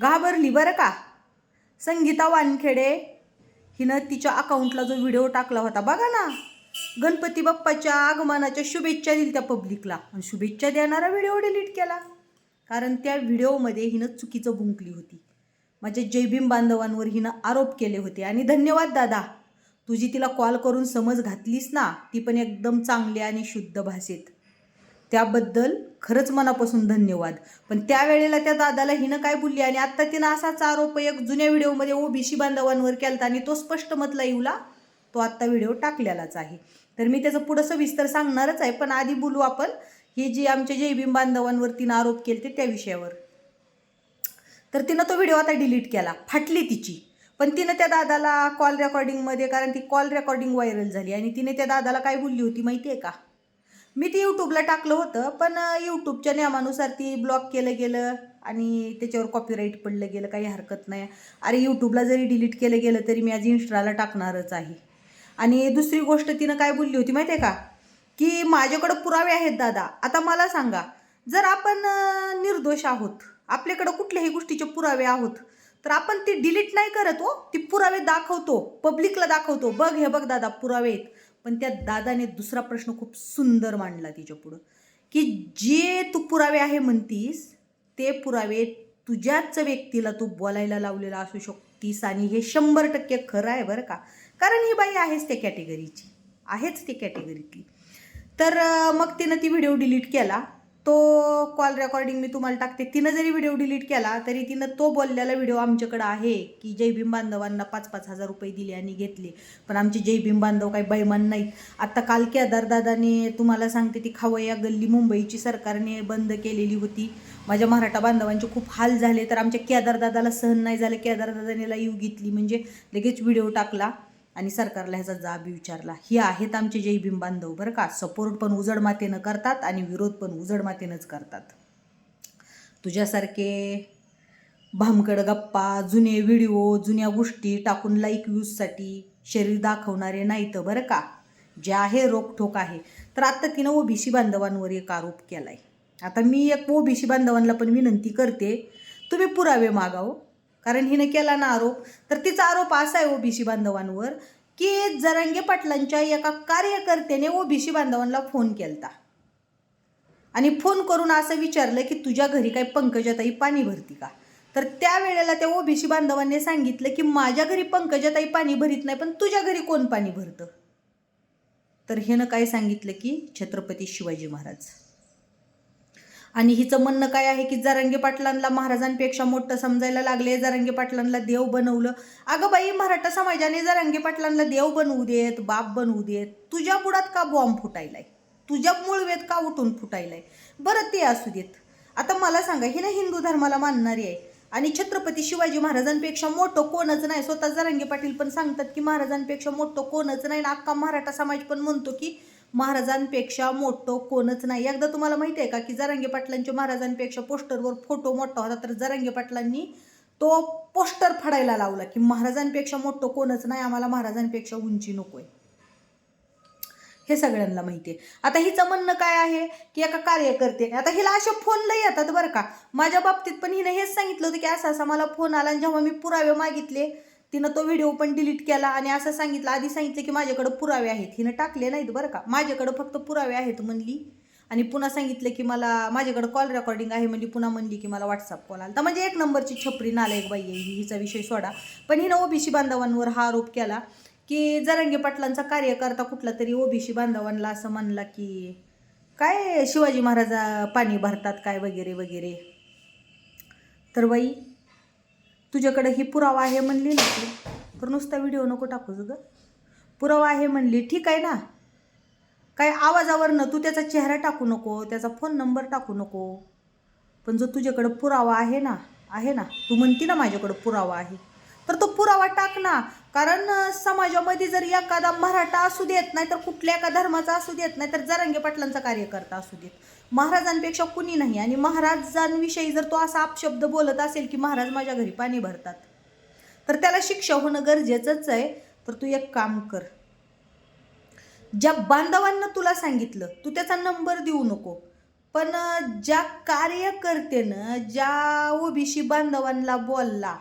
घाबरली बरं का? संगीता वानखेडे हिनं तिच्या अकाउंटला जो व्हिडिओ टाकला होता बघा ना. गणपती बाप्पाच्या आगमनाच्या शुभेच्छा दिल्या त्या पब्लिकला आणि शुभेच्छा देणारा व्हिडिओ डिलीट केला. कारण त्या व्हिडिओमध्ये हिनं चुकीचं भुंकली होती. माझ्या जयभीम बांधवांवर हिनं आरोप केले होते. आणि धन्यवाद दादा तुझी तिला कॉल करून समज घातलीस ना ती पण एकदम चांगली आणि शुद्ध भाषेत. त्याबद्दल खरंच मनापासून धन्यवाद. पण त्यावेळेला त्या दादाला हिनं काय बोलली? आणि आत्ता तिनं असाच आरोप एक जुन्या व्हिडिओमध्ये ओबीसी बांधवांवर केला आणि तो स्पष्ट मतला येऊला तो आत्ता व्हिडिओ टाकलेलाच आहे. तर मी त्याचं पुढं सविस्तर सांगणारच आहे पण आधी बोलू आपण हे जे आमच्या जयभीम बांधवांवर तिनं आरोप केले ते त्या विषयावर. तर तिनं तो व्हिडिओ आता डिलीट केला फाटली तिची. पण तिनं त्या दादाला कॉल रेकॉर्डिंगमध्ये कारण ती कॉल रेकॉर्डिंग व्हायरल झाली आणि तिने त्या दादाला काय बोलली होती माहिती आहे का? मी ते यूट्यूबला टाकलं होतं पण यूट्यूबच्या नियमानुसार ती ब्लॉक केलं गेलं आणि त्याच्यावर कॉपीराईट पडलं गेलं काही हरकत नाही. अरे यूट्यूबला जरी डिलीट केलं गेलं तरी मी आज इंस्टाला टाकणारच आहे. आणि दुसरी गोष्ट तिनं काय बोलली होती माहिती आहे का? की माझ्याकडं पुरावे आहेत दादा आता मला सांगा जर आपण निर्दोष आहोत आपल्याकडं कुठल्याही गोष्टीचे पुरावे आहोत तर आपण ते डिलीट नाही करत हो ती पुरावे दाखवतो पब्लिकला दाखवतो. बघ हे बघ दादा पुरावे आहेत. पण त्या दादाने दुसरा प्रश्न खूप सुंदर मांडला तिच्या पुढं की जे तू पुरावे आहे म्हणतीस ते पुरावे तुझ्याच व्यक्तीला तू बोलायला लावलेला असू शकतीस आणि हे शंभर टक्के खरं आहे बरं का. कारण ही बाई आहेच त्या कॅटेगरीची आहेच ती कॅटेगरीतली तर मग तिनं ती व्हिडिओ डिलीट केला. तो कॉल रेकॉर्डिंग मी तुम्हाला टाकते. तिनं जरी व्हिडिओ डिलीट केला तरी तिनं तो बोललेला व्हिडिओ आमच्याकडं आहे की जय भीम बांधवांना पाच पाच हजार रुपये दिले आणि घेतले. पण आमचे जय भीम बांधव काही बैमान नाहीत. आत्ता काल केदारदादाने तुम्हाला सांगते ती खावया गल्ली मुंबईची सरकारने बंद केलेली होती. माझ्या मराठा बांधवांचे खूप हाल झाले तर आमच्या केदारदादाला सहन नाही झालं. केदारदादाने लाईव्ह घेतली म्हणजे लगेच व्हिडिओ टाकला. आणि सरकारला ह्याचा जाब विचारला. ही आहेत आमचे जय भीम बांधव बरं का? सपोर्ट पण उजड मातेनं करतात आणि विरोध पण उजड मातेनंच करतात. तुझ्यासारखे भामकड गप्पा जुने व्हिडिओ जुन्या गोष्टी टाकून लाईक व्ह्यूजसाठी शरीर दाखवणारे नाहीत बरं का? जे आहे रोखोक आहे. तर आत्ता तिनं ओबीसी बांधवांवर एक आरोप केला आहे आता मी एक ओबीसी बांधवांना पण विनंती करते तुम्ही पुरावे मागाव. कारण हिनं केला ना आरोप. तर तिचा आरोप असा आहे ओबीसी बांधवांवर की जरांगे पाटलांच्या एका कार्यकर्त्याने ओबीसी बांधवांना फोन केलता. आणि फोन करून असं विचारलं की तुझ्या घरी काही पंकजाताई पाणी भरती का? तर त्यावेळेला त्या ओबीसी बांधवांनी सांगितलं की माझ्या घरी पंकजाताई पाणी भरीत नाही पण तुझ्या घरी कोण पाणी भरतं? तर हिनं काय सांगितलं की छत्रपती शिवाजी महाराज. आणि हिचं म्हणणं काय आहे की जरांगे पाटलांना महाराजांपेक्षा मोठं समजायला लागले जरांगे पाटलांना देव बनवलं. अगं बाई मराठा समाजाने जरांगे पाटलांना देव बनवू देत बाप बनवू देत. तुझ्या बुडात का बॉम्ब फुटायलाय? तुझ्या मुळवेत का उठून फुटायलाय? बरं ते असू देत. आता मला सांगा ही ना हिंदू धर्माला मानणारी आहे. आणि छत्रपती शिवाजी महाराजांपेक्षा मोठं कोणच नाही. स्वतः जरांगे पाटील पण सांगतात की महाराजांपेक्षा मोठं कोणच नाही. आणि अख्खा मराठा समाज पण म्हणतो की महाराजांपेक्षा मोठं कोणच नाही. एकदा तुम्हाला माहिती आहे का की जरांगे पाटलांच्या महाराजांपेक्षा पोस्टरवर फोटो मोठा होता तर जरांगे पाटलांनी तो पोस्टर फाडायला लावला की महाराजांपेक्षा मोठं कोणच नाही आम्हाला महाराजांपेक्षा उंची नकोय. हे सगळ्यांना माहिती आहे. आता हिचं म्हणणं काय आहे की एका कार्यकर्ते आता हिला असे फोन लई येतात बरं का. माझ्या बाबतीत पण हिने हेच सांगितलं होतं की असा असा मला फोन आला आणि जेव्हा मी पुरावे मागितले तिनं तो व्हिडिओ पण डिलीट केला आणि असं सांगितलं आधी सांगितलं की माझ्याकडं पुरावे आहेत. हिनं टाकले नाहीत बरं का. माझ्याकडं फक्त पुरावे आहेत म्हणली. आणि पुन्हा सांगितलं की मला माझ्याकडं कॉल रेकॉर्डिंग आहे म्हणजे पुन्हा म्हणली की मला व्हॉट्सअप कॉल आला तर म्हणजे एक नंबरची छपरी नालायक बाई आहे हिचा विषय सोडा. पण हिनं ओबीसी बांधवांवर हा आरोप केला की जरांगे पाटलांचा कार्यकर्ता कुठला तरी ओबीसी बांधवांना असं म्हणला की काय शिवाजी महाराजा पाणी भरतात काय वगैरे वगैरे? तर बाई तुझ्याकडे ही पुरावा आहे म्हणली ना तू. तर नुसता व्हिडिओ नको टाकूस ग. पुरावा आहे म्हणली. ठीक आहे ना? काय आवाजावरनं तू त्याचा चेहरा टाकू नको त्याचा फोन नंबर टाकू नको. पण जो तुझ्याकडं पुरावा आहे ना आहे ना तू म्हणती ना माझ्याकडं पुरावा आहे. तर तो पुरावा टाक ना. कारण समाजामध्ये जर एखादा मराठा असू देत नाही तर कुठल्या एका धर्माचा असू देत नाही तर जरांगे पाटलांचा कार्यकर्ता असू देत. महाराजांपेक्षा कुणी नाही आणि महाराजांविषयी जर तो असा अपशब्द बोलत असेल की महाराज माझ्या घरी पाणी भरतात तर त्याला शिक्षा होणं गरजेचंच आहे. तर तू एक काम कर. ज्या बांधवांना तुला सांगितलं तू त्याचा नंबर देऊ नको. पण ज्या कार्यकर्त्यानं ज्या ओबीसी बांधवांना बोलला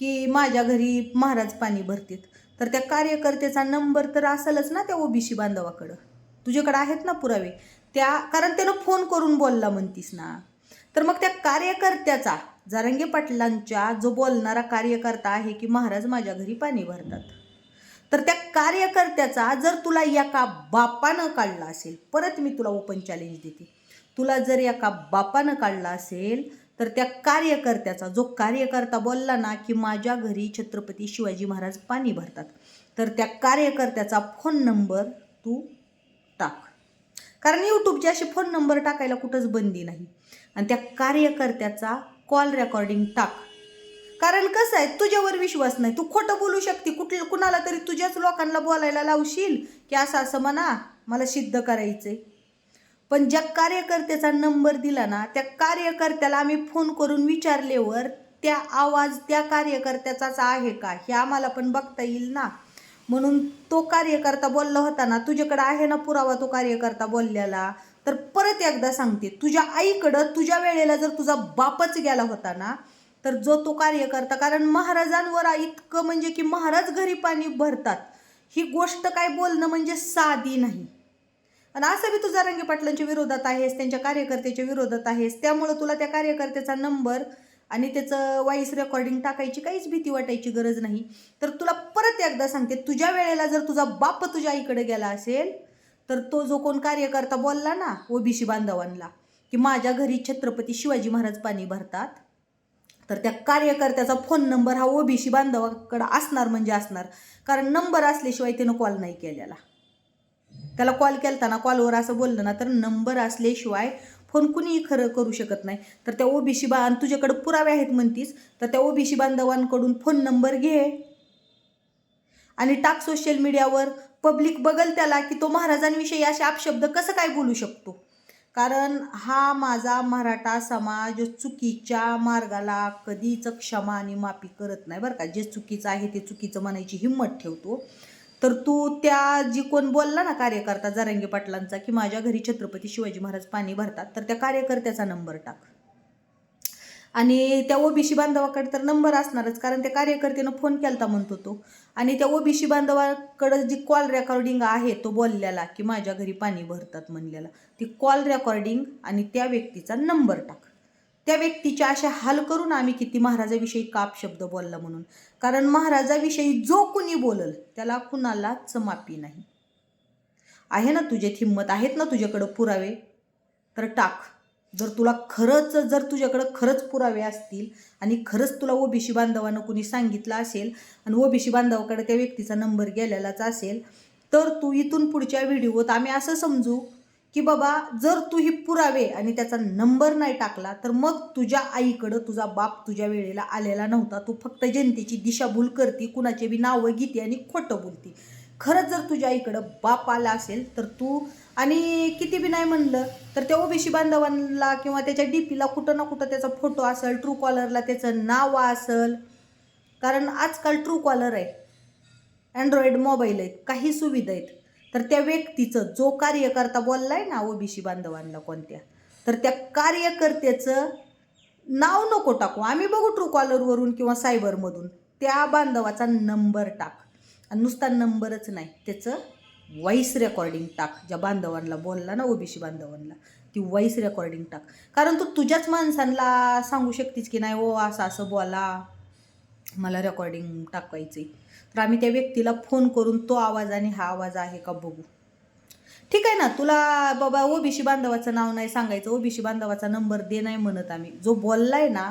की माझ्या घरी महाराज पाणी भरतील तर त्या कार्यकर्त्याचा नंबर तर असेलच ना त्या ओबीसी बांधवाकडं. तुझ्याकडं आहेत ना पुरावे. त्या कारण त्यानं फोन करून बोलला म्हणतीस ना. तर मग त्या कार्यकर्त्याचा जारंगे पाटलांच्या जो बोलणारा कार्यकर्ता आहे की महाराज माझ्या घरी पाणी भरतात. तर त्या कार्यकर्त्याचा जर तुला एका बापानं काढला असेल परत मी तुला ओपन चॅलेंज देते. तुला जर एका बापानं काढला असेल तर त्या कार्यकर्त्याचा जो कार्यकर्ता बोलला ना की माझ्या घरी छत्रपती शिवाजी महाराज पाणी भरतात तर त्या कार्यकर्त्याचा फोन नंबर तू टाक. कारण यूट्यूबचे असे फोन नंबर टाकायला कुठंच बंदी नाही. आणि त्या कार्यकर्त्याचा कॉल रेकॉर्डिंग टाक. कारण कसं आहे तुझ्यावर विश्वास नाही. तू खोटं बोलू शकते. कुठल्या कुणाला तरी तुझ्याच लोकांना बोलायला लावशील की असं असं म्हणा मला सिद्ध करायचंय. पण ज्या कार्यकर्त्याचा नंबर दिला ना त्या कार्यकर्त्याला आम्ही फोन करून विचारल्यावर त्या आवाज त्या कार्यकर्त्याचाच आहे का? हे आम्हाला पण बघता येईल ना. म्हणून तो कार्यकर्ता बोलला होता ना तुझ्याकडे आहे ना पुरावा तो कार्यकर्ता बोललेला? तर परत एकदा सांगते तुझ्या आईकडं तुझ्या वेळेला जर तुझा बापच गेला होता ना तर जो तो कार्यकर्ता कारण महाराजांवर इतकं म्हणजे की महाराज घरी पाणी भरतात ही गोष्ट काय बोलणं म्हणजे साधी नाही. आणि असं बी तुझा रंगे पाटलांच्या विरोधात आहेस त्यांच्या कार्यकर्त्याच्या विरोधात आहेस त्यामुळं तुला त्या कार्यकर्त्याचा नंबर आणि त्याचं वॉईस रेकॉर्डिंग टाकायची काहीच भीती वाटायची गरज नाही. तर तुला परत एकदा सांगते तुझ्या वेळेला जर तुझा बाप तुझ्या आईकडे गेला असेल तर तो जो कोण कार्यकर्ता बोलला ना ओबीसी बांधवांना की माझ्या घरी छत्रपती शिवाजी महाराज पाणी भरतात तर त्या कार्यकर्त्याचा फोन नंबर हा ओबीसी बांधवाकडं असणार म्हणजे असणार. कारण नंबर असल्याशिवाय त्यानं कॉल नाही केलेला. त्याला कॉल केलताना कॉलवर असं बोललं ना तर नंबर असल्याशिवाय फोन कुणीही खरं करू शकत नाही. तर त्या ओबीसी बा आणि तुझ्याकडं पुरावे आहेत म्हणतीस तर त्या ओबीसी बांधवांकडून फोन नंबर घे. आणि टाक सोशल मीडियावर पब्लिक बघल त्याला की तो महाराजांविषयी असे अपशब्द कसं काय बोलू शकतो? कारण हा माझा मराठा समाज चुकीच्या मार्गाला कधीच क्षमा आणि माफी करत नाही बरं का. जे चुकीचं आहे ते चुकीचं म्हणायची हिंमत ठेवतो. तर तू त्या जी कोण बोलला ना कार्यकर्ता जारंगी पाटलांचा की माझ्या घरी छत्रपती शिवाजी महाराज पाणी भरतात तर त्या कार्यकर्त्याचा नंबर टाक. आणि त्या ओबीसी बांधवाकडे तर नंबर असणारच कारण त्या कार्यकर्त्यानं फोन केलता म्हणतो तो. आणि त्या ओबीसी बांधवाकडं जी कॉल रेकॉर्डिंग आहे तो बोललेला की माझ्या घरी पाणी भरतात म्हणलेला. ती कॉल रेकॉर्डिंग आणि त्या व्यक्तीचा नंबर टाक. त्या व्यक्तीचे असे हाल करून आम्ही किती महाराजाविषयी काप शब्द बोलला म्हणून. कारण महाराजाविषयी जो कुणी बोलल त्याला कुणालाच मापी नाही. आहे ना तुझ्यात हिंमत? आहेत ना तुझ्याकडं पुरावे? तर टाक. जर तुला खरंच जर तुझ्याकडं खरंच पुरावे असतील आणि खरंच तुला ओबीसी बांधवानं कुणी सांगितलं असेल आणि ओबीसी बांधवाकडे त्या व्यक्तीचा नंबर गेलेलाच असेल तर तू इथून पुढच्या व्हिडिओत आम्ही असं समजू की बाबा जर तू ही पुरावे आणि त्याचा नंबर नाही टाकला तर मग तुझ्या आईकडं तुझा बाप तुझ्या वेळेला आलेला नव्हता. तू फक्त जनतेची दिशाभूल करते कुणाचे बी नावं घेते आणि खोटं बोलते. खरंच जर तुझ्या आईकडं बाप आला असेल तर तू आणि किती बी नाही म्हणलं तर त्या ओबीसी बांधवांना किंवा त्याच्या डी पीला कुठं ना कुठं त्याचा फोटो असेल ट्रू कॉलरला त्याचं नाव असेल. कारण आजकाल ट्रू कॉलर आहे. अँड्रॉइड मोबाईल आहेत काही सुविधा आहेत. तर त्या व्यक्तीचं जो कार्यकर्ता बोललाय ना ओबीसी बांधवांना कोणत्या तर त्या कार्यकर्त्याचं नाव नको टाकू. आम्ही बघू ट्रू कॉलरवरून किंवा सायबरमधून त्या बांधवाचा नंबर टाक. आणि नुसता नंबरच नाही त्याचं व्हॉइस रेकॉर्डिंग टाक. ज्या बांधवांना बोलला ना ओबीसी बांधवांना ती व्हॉइस रेकॉर्डिंग टाक. कारण तू तुझ्याच माणसांना सांगू शकतीस की नाही ओ असं असं बोला. मला रेकॉर्डिंग टाकवायचं आहे तर आम्ही त्या व्यक्तीला फोन करून तो आवाज आणि हा आवाज आहे का बघू. ठीक आहे ना तुला बाबा ओबीसी बांधवाचं नाव नाही सांगायचं ओबीसी बांधवाचा नंबर दे नाही म्हणत आम्ही. जो बोललाय ना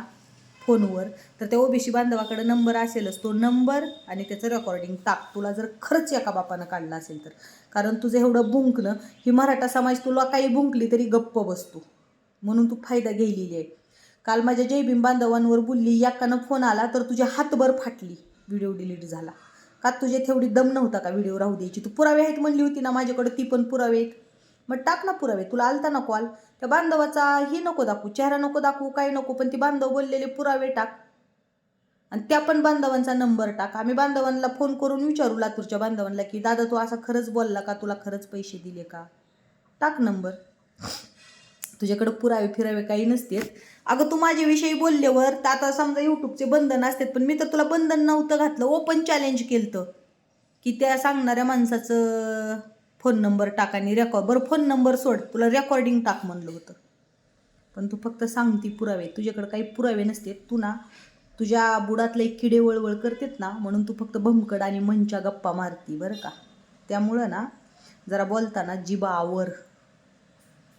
फोनवर तर त्या ओबीसी बांधवाकडे नंबर असेलच तो नंबर आणि त्याचं रेकॉर्डिंग टाक. तुला जर खरंच एका बापानं काढला असेल तर. कारण तुझं एवढं बुंकणं ही मराठा समाज तुला काही बुंकली तरी गप्प बसतो. म्हणून तू फायदा घेलेली आहे. काल माझ्या जयभीम बांधवांवर बोलली याकानं फोन आला तर तुझ्या हातभर फाटली. व्हिडिओ डिलीट झाला. का तुझे तेवढी दम नव्हता का व्हिडिओ राहू द्यायची? तू पुरावे आहेत म्हणली होती ना माझ्याकडे ती पण पुरावे आहेत. मग टाक ना पुरावे तुला आलता ना कॉल त्या बांधवाचा ही नको दाखवू चेहरा नको दाखवू काही नको पण ती बांधव बोललेले पुरावे टाक. आणि त्या पण बांधवांचा नंबर टाक. आम्ही बांधवांना फोन करून विचारू लातूरच्या बांधवांना की दादा तू असा खरंच बोलला का? तुला खरंच पैसे दिले का? टाक नंबर तुझ्याकडं पुरावे फिरावे काही नसतेत. अगं तू माझ्याविषयी बोलल्यावर तर आता समजा यूट्यूबचे बंधन असतात पण मी तर तुला बंधन नव्हतं घातलं ओपन चॅलेंज केलं की त्या सांगणाऱ्या माणसाचं फोन नंबर टाक आणि रेकॉर्ड बरं फोन नंबर सोड तुला रेकॉर्डिंग टाक म्हणलं होतं. पण तू फक्त सांगती पुरावे. तुझ्याकडे काही पुरावे नसते तू ना तुझ्या बुडातले किडे वळवळ करतेत ना म्हणून तू फक्त भमकड आणि मनच्या गप्पा मारती बरं का. त्यामुळं ना जरा बोलताना जिबा आवर